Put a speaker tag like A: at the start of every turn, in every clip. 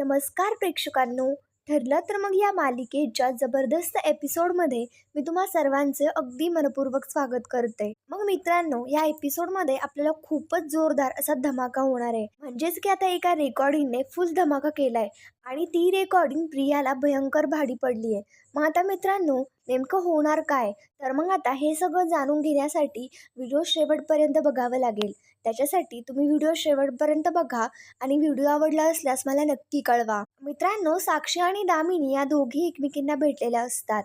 A: नमस्कार प्रेक्षकांनो. ठरलं तर मग या मालिकेच्या जबरदस्त एपिसोडमध्ये मी तुम्हा सर्वांचे अगदी मनपूर्वक स्वागत करते. मग मित्रांनो या एपिसोडमध्ये आपल्याला खूपच जोरदार असा धमाका होणार आहे. म्हणजेच की आता एका रेकॉर्डिंगने फुल धमाका केलाय आणि ती रेकॉर्डिंग प्रियाला भयंकर भाडी पडली आहे मग आता मित्रांनो नेमकं होणार काय? तर मग आता हे सगळं जाणून घेण्यासाठी व्हिडिओ शेवटपर्यंत बघावं लागेल. त्याच्यासाठी तुम्ही व्हिडिओ शेवटपर्यंत बघा आणि व्हिडिओ आवडला असल्यास मला नक्की कळवा. मित्रांनो साक्षी आणि दामिनी या दोघी एकमेकींना भेटलेल्या असतात.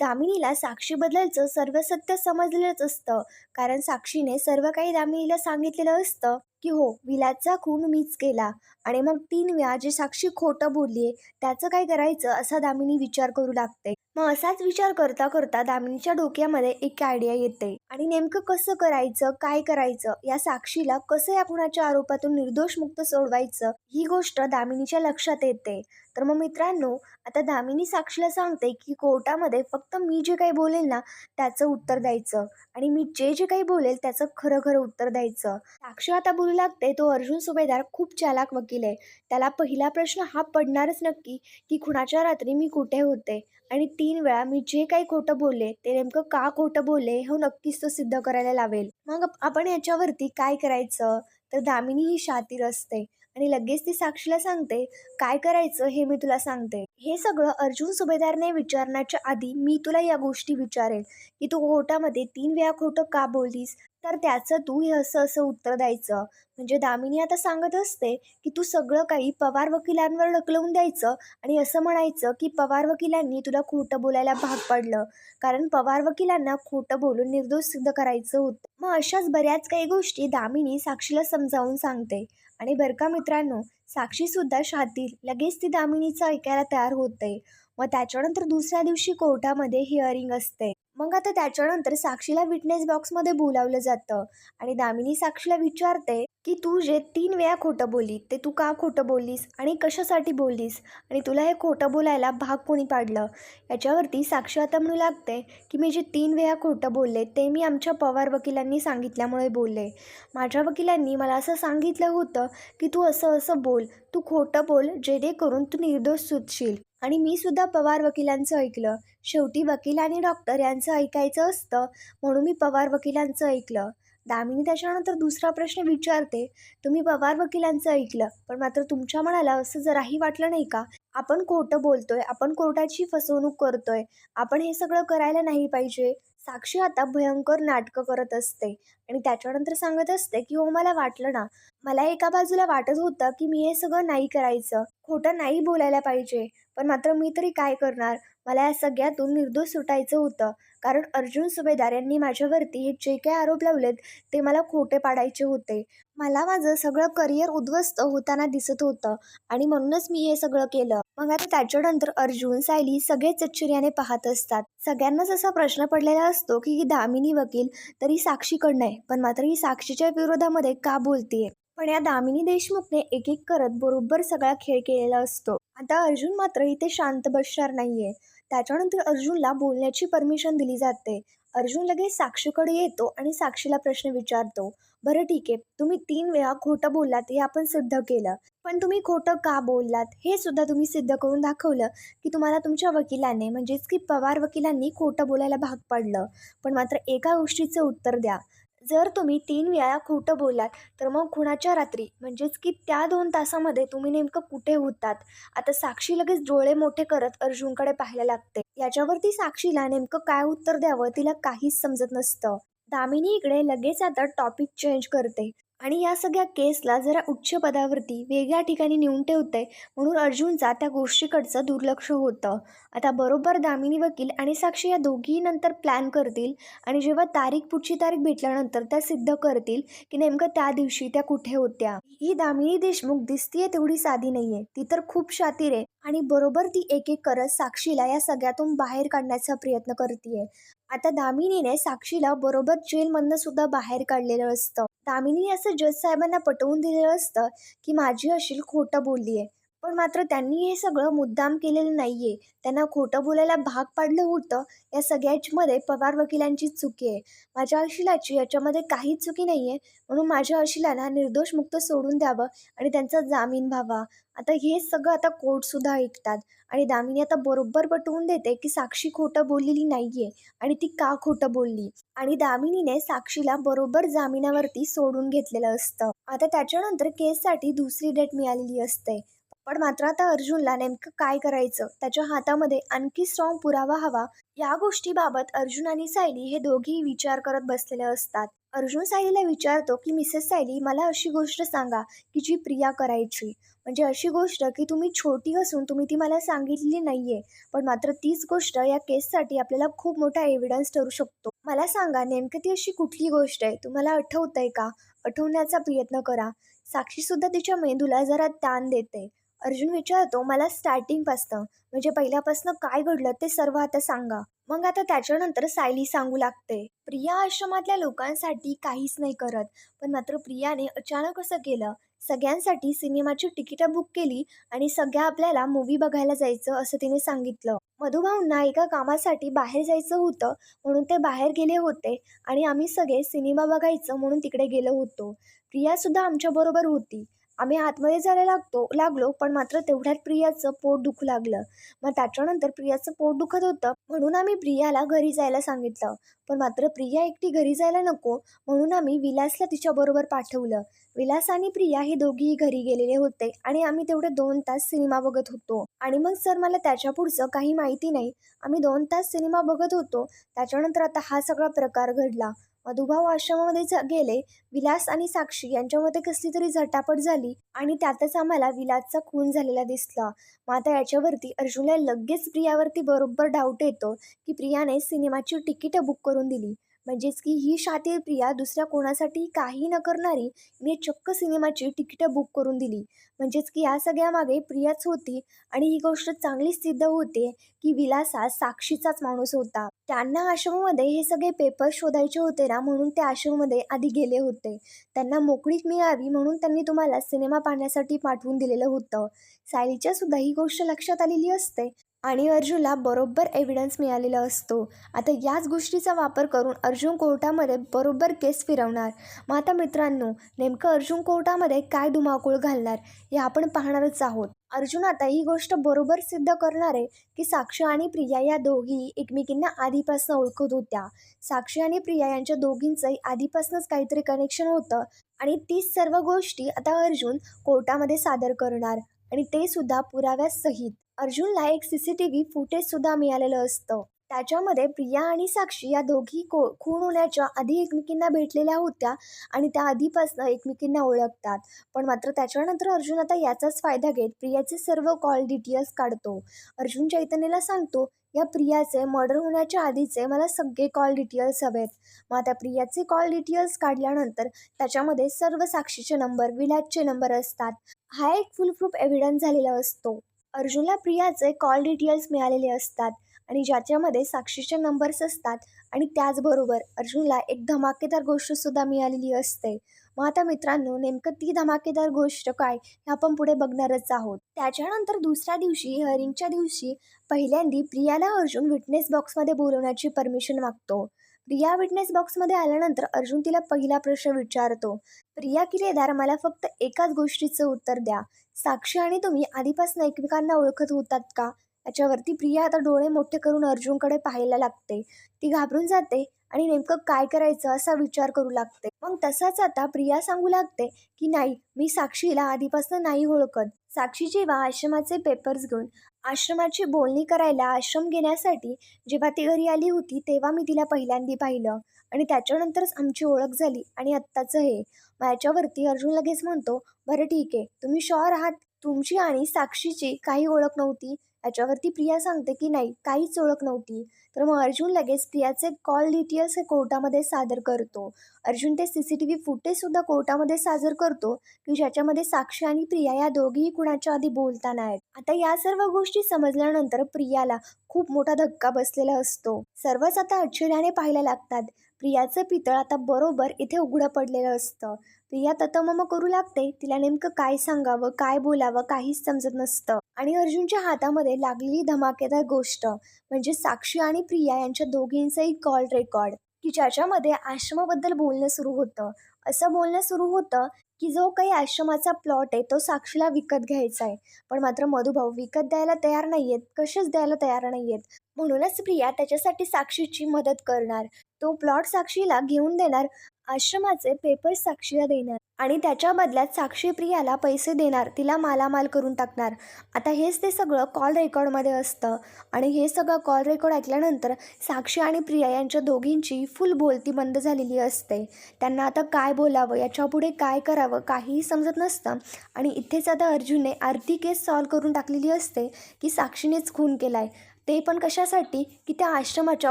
A: दामिनीला साक्षीबद्दलचं सर्व सत्य समजलेलंच असतं. कारण साक्षीने सर्व काही दामिनीला सांगितलेलं असतं की हो विलाचा खून मीच केला. आणि मग तीन वेळा जे साक्षी खोटं बोलली त्याचं काय करायचं असा दामिनी विचार करू लागते. मग असाच विचार करता करता दामिनीच्या डोक्यामध्ये एक आयडिया येते. आणि नेमकं कसं करायचं काय करायचं या साक्षीला कसं या कुणाच्या आरोपातून निर्दोष मुक्त सोडवायचं ही गोष्ट दामिनीच्या लक्षात येते. तर मग मित्रांनो आता दामिनी साक्षीला सांगते की कोर्टामध्ये फक्त मी जे काही बोलेल ना त्याचं उत्तर द्यायचं. आणि मी जे जे काही बोलेल त्याचं खरं खरं उत्तर द्यायचं. साक्षी आता बोलू लागते तो अर्जुन सुभेदार खूप चालाक वकील आहे. त्याला पहिला प्रश्न हा पडणारच नक्की की खुणाच्या रात्री मी कुठे होते? आणि तीन वेळा मी जे काही खोटं बोलले ते नेमकं का खोटं बोलले हे नक्कीच तो सिद्ध करायला लावेल. मग आपण याच्यावरती काय करायचं? तर दामिनी ही शातीर असते. आणि लगेच ती साक्षीला सांगते काय करायचं हे मी तुला सांगते. हे सगळं अर्जुन सुभेदारने विचारण्याच्या आधी मी तुला या गोष्टी विचारेल की तू कोर्टामध्ये तीन वेळा खोटं का बोललीस? तर त्याचं तू हे असं असं उत्तर द्यायचं. म्हणजे दामिनी आता सांगत असते की तू सगळं काही पवार वकिलांवर ढकलवून द्यायचं आणि असं म्हणायचं की पवार वकिलांनी तुला खोटं बोलायला भाग पडलं. कारण पवार वकिलांना खोटं बोलून निर्दोष सिद्ध करायचं होतं. मग अशाच बऱ्याच काही गोष्टी दामिनी साक्षीला समजावून सांगते. आणि बरं का मित्रांनो साक्षीसुद्धा शातील लगेच ती दामिनीचं ऐकायला तयार होते. मग त्याच्यानंतर दुसऱ्या दिवशी कोर्टामध्ये हिअरिंग असते. मग आता त्याच्यानंतर साक्षीला विटनेस बॉक्समध्ये बोलावलं जातं. आणि दामिनी साक्षीला विचारते की तू जे तीन वेळा खोटं बोलली ते तू का खोटं बोललीस आणि कशासाठी बोललीस? आणि तुला हे खोटं बोलायला भाग कोणी पाडलं? याच्यावरती साक्षी आता म्हणू लागते की मी जे तीन वेळा खोटं बोलले ते मी आमच्या पवार वकिलांनी सांगितल्यामुळे बोलले. माझ्या वकिलांनी मला असं सांगितलं होतं की तू असं असं बोल तू खोटं बोल जेणेकरून तू निर्दोष सुटशील. आणि मी सुद्धा पवार वकिलांचं ऐकलं. शेवटी वकील आणि डॉक्टर यांचं ऐकायचं असतं म्हणून मी पवार वकिलांचं ऐकलं. दामिनी त्याच्यानंतर दुसरा प्रश्न विचारते तुम्ही पवार वकिलांचं ऐकलं पण मात्र तुमच्या मनाला असं जराही वाटलं नाही का? आपण खोटं बोलतोय आपण कोर्टाची फसवणूक करतोय आपण हे सगळं करायला नाही पाहिजे. साक्षी आता भयंकर नाटकं करत असते आणि त्याच्यानंतर सांगत असते की हो मला वाटलं ना मला एका बाजूला वाटत होतं की मी हे सगळं नाही करायचं. खोटं नाही बोलायला पाहिजे. पण मात्र मी तरी काय करणार? मला या सगळ्यातून निर्दोष सुटायचं होतं. कारण अर्जुन सुभेदार यांनी माझ्यावरती हे जे काही आरोप लावलेत ते मला खोटे पाडायचे होते. मला माझं सगळं करिअर उद्ध्वस्त होताना दिसत होतं आणि म्हणूनच मी हे सगळं केलं. मग आता त्याच्यानंतर अर्जुन सायली सगळेच आश्चर्याने पाहत असतात. सगळ्यांनाच असा प्रश्न पडलेला असतो की ही दामिनी वकील तरी साक्षीकडनं आहे पण मात्र ही साक्षीच्या विरोधामध्ये का बोलतीये? पण या दामिनी देशमुखने एक एक करत बरोबर सगळा खेळ केलेला असतो. आता अर्जुन मात्र इथे शांत बसणार नाही आहे त्याच्यानंतर अर्जुनला बोलण्याची परमिशन दिली जाते. अर्जुन लगेच साक्षीकडे येतो आणि साक्षीला प्रश्न विचारतो. बरं ठीक आहे तुम्ही तीन वेळा खोटं बोललात हे आपण सिद्ध केलं. पण तुम्ही खोटं का बोललात? हे सुद्धा तुम्ही सिद्ध करून दाखवलं की तुम्हाला तुमच्या वकिलाने म्हणजेच की पवार वकिलांनी खोटं बोलायला भाग पाडलं. पण मात्र एका गोष्टीचं उत्तर द्या. जर तुम्ही तीन वेळा खोटं बोलात तर मग खुणाच्या रात्री म्हणजेच की त्या दोन तासामध्ये तुम्ही नेमकं कुठे होतात? आता साक्षी लगेच डोळे मोठे करत अर्जुनकडे पाहायला लागते. याच्यावरती साक्षीला नेमकं काय उत्तर द्यावं तिला काहीच समजत नसतं. दामिनी इकडे लगेच आता टॉपिक चेंज करते. आणि या सगळ्या केसला जरा उच्च पदावरती वेगळ्या ठिकाणी नेऊन ठेवते म्हणून अर्जुनचा त्या गोष्टीकडचं दुर्लक्ष होतं. आता बरोबर दामिनी वकील आणि साक्षी या दोघीही नंतर प्लॅन करतील आणि जेव्हा तारीख पुढची तारीख भेटल्यानंतर त्या सिद्ध करतील की नेमकं त्या दिवशी त्या कुठे होत्या. ही दामिनी देशमुख दिसतीये तेवढी साधी नाहीये. ती तर खूप शातीर आहे आणि बरोबर ती एक एक करत साक्षीला या सगळ्यातून बाहेर काढण्याचा प्रयत्न करते आता दामिनीने साक्षीला बरोबर जेलमधनं सुद्धा बाहेर काढलेलं असतं. दामिनीने असं जज साहेबांना पटवून दिलेलं असतं की माझी अशील खोटं बोलली आहे पण मात्र त्यांनी हे सगळं मुद्दाम केलेलं नाहीये. त्यांना खोटं बोलायला भाग पाडलं होतं या सगळ्याचमध्ये पवार वकिलांची चुकी आहे. माझ्या अशिलाची याच्यामध्ये काहीच चुकी नाही आहे म्हणून माझ्या अशिलाला निर्दोष मुक्त सोडून द्यावं आणि त्यांचा जामीन व्हावा. आता हे सगळं आता कोर्टसुद्धा ऐकतात. आणि दामिनी आता बरोबर पटवून देते की साक्षी खोटं बोललेली नाहीये. आणि ती का खोटं बोलली? आणि दामिनीने साक्षीला बरोबर जामिनावरती सोडून घेतलेलं असतं. आता त्याच्यानंतर केससाठी दुसरी डेट मिळालेली असते. पण मात्र आता अर्जुनला नेमकं काय करायचं? त्याच्या हातामध्ये आणखी स्ट्रॉंग पुरावा हवा. या गोष्टीबाबत अर्जुन आणि सायली हे दोघेही विचार करत बसलेले असतात. अर्जुन सायलीला विचारतो की मिसेस सायली मला अशी गोष्ट सांगा की जी प्रिया करायची. म्हणजे अशी गोष्ट की तुम्ही छोटी असून तुम्ही ती मला सांगितली नाहीये. पण मात्र तीच गोष्ट या केससाठी आपल्याला खूप मोठा एव्हिडन्स ठरू शकतो. मला सांगा नेमकं ती अशी कुठली गोष्ट आहे? तुम्हाला आठवतंय का? आठवण्याचा प्रयत्न करा. साक्षीसुद्धा तिच्या मेंदूला जरा ताण देते. अर्जुन विचारतो मला स्टार्टिंगपासनं म्हणजे पहिल्यापासनं काय घडलं ते सर्व आता सांगा. मग आता त्याच्यानंतर सायली सांगू लागते प्रिया आश्रमातल्या लोकांसाठी काहीच नाही करत पण मात्र प्रियाने अचानक असं केलं. सगळ्यांसाठी सिनेमाची तिकीटं बुक केली आणि सगळ्या आपल्याला मूवी बघायला जायचं असं तिने सांगितलं. मधुभाऊंना एका कामासाठी बाहेर जायचं होतं म्हणून ते बाहेर गेले होते आणि आम्ही सगळे सिनेमा बघायचं म्हणून तिकडे गेलो होतो. प्रियासुद्धा आमच्याबरोबर होती. आम्ही आतमध्ये जायला लागतो लागलो पण मात्र तेवढ्यात प्रियाचं पोट दुखू लागलं. मग त्याच्यानंतर प्रियाचं पोट दुखत होतं म्हणून आम्ही प्रियाला घरी जायला सांगितलं. पण मात्र प्रिया एकटी घरी जायला नको म्हणून आम्ही विलासला तिच्याबरोबर पाठवलं. विलास आणि प्रिया हे दोघीही घरी गेलेले होते आणि आम्ही तेवढे दोन तास सिनेमा बघत होतो. आणि मग सर मला त्याच्या पुढचं काही माहिती नाही. आम्ही दोन तास सिनेमा बघत होतो. त्याच्यानंतर आता हा सगळा प्रकार घडला. मधुभाऊ आश्रमामध्ये गेले. विलास आणि साक्षी यांच्यामध्ये कसली तरी झटापट झाली आणि त्यातच आम्हाला विलासचा खून झालेला दिसला. मग आता याच्यावरती अर्जुनला लगेच प्रियावरती बरोबर डाऊट येतो की प्रियाने सिनेमाची तिकीटं बुक करून दिली. म्हणजेच की ही शातीर प्रिया दुसऱ्या कोणासाठी काही न करणारी मी चक्क सिनेमाची तिकीटं बुक करून दिली. म्हणजेच की या सगळ्यामागे प्रियाच होती आणि ही गोष्ट चांगली सिद्ध होते की विलासा साक्षीचाच माणूस होता. त्यांना आश्रमामध्ये हे सगळे पेपर शोधायचे होते ना म्हणून ते आश्रममध्ये आधी गेले होते. त्यांना मोकळीक मिळावी म्हणून त्यांनी तुम्हाला सिनेमा पाहण्यासाठी पाठवून दिलेलं होतं. सायलीच्या सुद्धा ही गोष्ट लक्षात आलेली असते. आणि अर्जुनला बरोबर एव्हिडन्स मिळालेला असतो. आता याच गोष्टीचा वापर करून अर्जुन कोर्टामध्ये बरोबर केस फिरवणार. मग आता मित्रांनो नेमकं अर्जुन कोर्टामध्ये काय धुमाकूळ घालणार हे आपण पाहणारच आहोत. अर्जुन आता ही गोष्ट बरोबर सिद्ध करणार आहे की साक्षी आणि प्रिया या दोघी एकमेकींना आधीपासून ओळखत होत्या. साक्षी आणि प्रिया यांच्या दोघींचंही आधीपासूनच काहीतरी कनेक्शन होतं आणि तीच सर्व गोष्टी आता अर्जुन कोर्टामध्ये सादर करणार आणि ते सुद्धा पुराव्यासहित. अर्जुनला एक सी सी टी व्ही फुटेजसुद्धा मिळालेलं असतं. त्याच्यामध्ये प्रिया आणि साक्षी या दोघी को खून होण्याच्या आधी एकमेकींना भेटलेल्या होत्या आणि त्या आधीपासनं एकमेकींना ओळखतात. पण मात्र त्याच्यानंतर अर्जुन आता याचाच फायदा घेत प्रियाचे सर्व कॉल डिटेल्स काढतो. अर्जुन चैतन्यला सांगतो या प्रियाचे मर्डर होण्याच्या आधीचे मला सगळे कॉल डिटेल्स हवेत. मग आता प्रियाचे कॉल डिटेल्स काढल्यानंतर त्याच्यामध्ये सर्व साक्षीचे नंबर विलाजचे नंबर असतात. हा एक फुलप्रूफ एव्हिडन्स झालेला असतो. अर्जुनला प्रियाचे कॉल डिटेल्स मिळालेले असतात आणि ज्याच्यामध्ये साक्षीचे नंबर्स असतात आणि त्याचबरोबर अर्जुनला एक धमाकेदार गोष्टसुद्धा मिळालेली असते. मग आता मित्रांनो नेमकं ती धमाकेदार गोष्ट काय हे आपण पुढे बघणारच आहोत. त्याच्यानंतर दुसऱ्या दिवशी हरिंगच्या दिवशी पहिल्यांदी प्रियाला अर्जुन विटनेस बॉक्समध्ये बोलवण्याची परमिशन मागतो. प्रिया विटनेस बॉक्समध्ये आल्यानंतर अर्जुन तिला पहिला प्रश्न विचारतो प्रिया किलेदार मला फक्त एकाच गोष्टीचं उत्तर द्या. साक्षी आणि तुम्ही आधीपासून एकमेकांना ओळखत होतात का? याच्यावरती प्रिया आता डोळे मोठे करून अर्जुनकडे पाहायला लागते. ती घाबरून जाते आणि नेमकं काय करायचं असा विचार करू लागते. मग तसाच आता प्रिया सांगू लागते की नाही मी साक्षीला आधीपासून नाही ओळखत. साक्षी जेव्हा आश्रमाचे पेपर्स घेऊन आश्रमाची बोलणी करायला आश्रम घेण्यासाठी जेव्हा ती घरी आली होती तेव्हा मी तिला पहिल्यांदी पाहिलं. आणि त्याच्यानंतरच आमची ओळख झाली आणि आत्ताचं हे. मग याच्यावरती अर्जुन लगेच म्हणतो बरं ठीक आहे. तुम्ही शॉर आहात? तुमची आणि साक्षीची काही ओळख नव्हती. याच्यावरती प्रिया सांगते की नाही काहीच ओळख नव्हती. तर मग अर्जुन लगेच प्रियाचे कॉल डिटेल्स हे कोर्टामध्ये सादर करतो. अर्जुन ते सी सी टी व्ही फुटेजसुद्धा कोर्टामध्ये सादर करतो की ज्याच्यामध्ये साक्षी आणि प्रिया या दोघीही कुणाच्या आधी बोलताना आहेत. आता या सर्व गोष्टी समजल्यानंतर प्रियाला खूप मोठा धक्का बसलेला असतो. सर्वच आता आश्चर्याने पाहायला लागतात. प्रियाचं पितळ आता बरोबर इथे उघडं पडलेलं असतं. प्रिया ततमम करू लागते. तिला नेमकं काय सांगावं काय बोलावं काहीच समजत नसतं. आणि अर्जुनच्या हातामध्ये लागलेली धमाकेदार गोष्ट म्हणजे साक्षी आणि प्रिया यांच्या दोघींचाही कॉल रेकॉर्ड की ज्याच्यामध्ये आश्रमाबद्दल बोलणं सुरू होतं. असं बोलणं सुरू होतं की जो काही आश्रमाचा प्लॉट आहे तो साक्षीला विकत घ्यायचा आहे पण मात्र मधुभाऊ विकत द्यायला तयार नाही आहेत कसेच द्यायला तयार नाही आहेत म्हणूनच प्रिया त्याच्यासाठी साक्षीची मदत करणार. तो प्लॉट साक्षीला घेऊन देणार आश्रमाचे पेपर साक्षीला देणार आणि त्याच्या बदल्यात साक्षी प्रियाला पैसे देणार तिला मालामाल करून टाकणार. आता हेच ते सगळं कॉल रेकॉर्डमध्ये असतं आणि हे सगळं कॉल रेकॉर्ड ऐकल्यानंतर साक्षी आणि प्रिया यांच्या दोघींची फुल बोलती बंद झालेली असते. त्यांना आता काय बोलावं याच्यापुढे काय करावं काहीही समजत नसतं आणि इथेच आता अर्जुनने आरती केस सॉल्व करून टाकलेली असते की साक्षीनेच खून केला आहे ते पण कशासाठी? की त्या आश्रमाच्या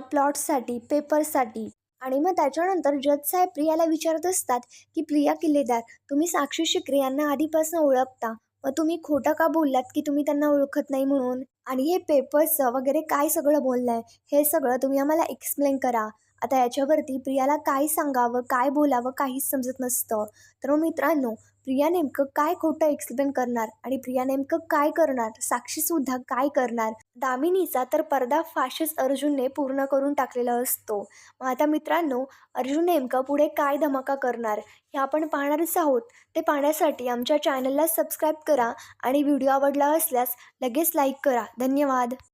A: प्लॉट्ससाठी पेपर्ससाठी. आणि मग त्याच्यानंतर जज साहेब प्रियाला विचारत असतात की प्रिया किल्लेदार तुम्ही साक्षी शिकरे यांना आधीपासून ओळखता. मग तुम्ही खोटं का बोललात की तुम्ही त्यांना ओळखत नाही म्हणून? आणि हे पेपर्सचं वगैरे काय सगळं बोललं आहे हे सगळं तुम्ही आम्हाला एक्सप्लेन करा. आता याच्यावरती प्रियाला काय सांगावं काय बोलावं काहीच समजत नसतं. तर मग मित्रांनो प्रिया नेमकं काय खोटं एक्सप्लेन करणार आणि प्रिया नेमकं काय करणार? साक्षीसुद्धा काय करणार? दामिनीचा तर पर्दा फाशीच अर्जुनने पूर्ण करून टाकलेला असतो. मग आता मित्रांनो अर्जुन नेमकं पुढे काय धमाका करणार? हे आपण पाहणारच आहोत. ते पाहण्यासाठी आमच्या चॅनलला सबस्क्राईब करा आणि व्हिडिओ आवडला असल्यास लगेच लाईक करा. धन्यवाद!